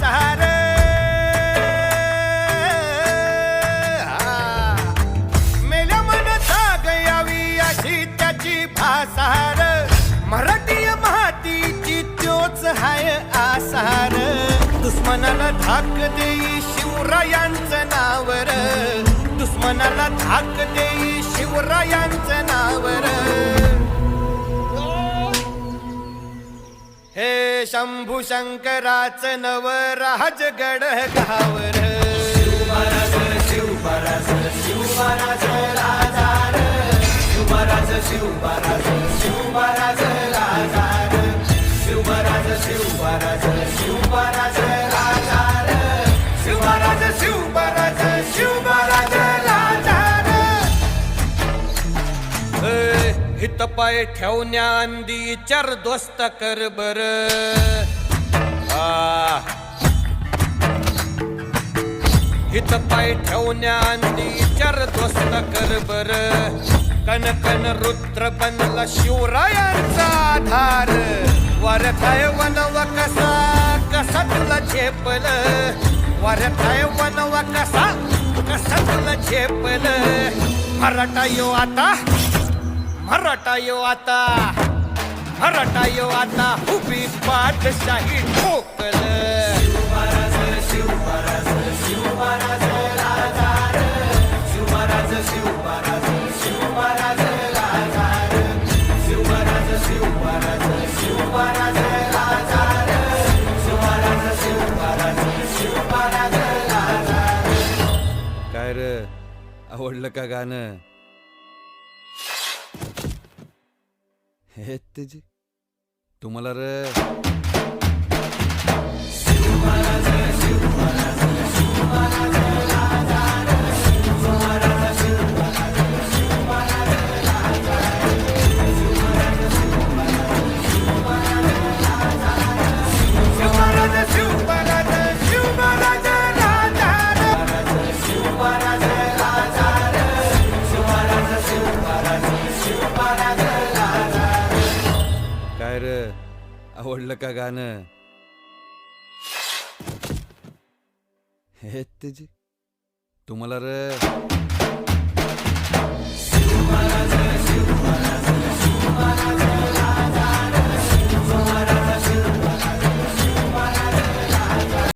भासार हा. मेल्या मन गयावी यावी अशी त्याची भासार. मराठी मातीची त्योच हाय आसार. दुश्मनाला धाक देई शिवरायांचं नावर. दुश्मनाला धाक देई शिवरायांचं नावर. शंभू शंकराच नव राजगड गावर शिवराज शिवराज शिवराज लाजार शिवराज शिवराज शिवराज लाजार शिवराज शिवराज शिवराज हित पाय ठेवण्या अंदी चार दोस्त कर बर. हित पाय ठेवण्या अंदी चार दोस्त कर बर. कन कन रुद्र बनला शिवरायांचा आधार. वरथाय वनव कसा कसा तुला झेपल. वरथाय वनव कसा कसा तुला झेपल. मराठा यो आता मराठा यो आता मराठा यो आता उभी पाठशाही ठोकल. काय र? आवडलं का गाणं? हे त्याची तुम्हाला रे काय र आवडलं का गाणं? हे तुझी. तुम्हाला र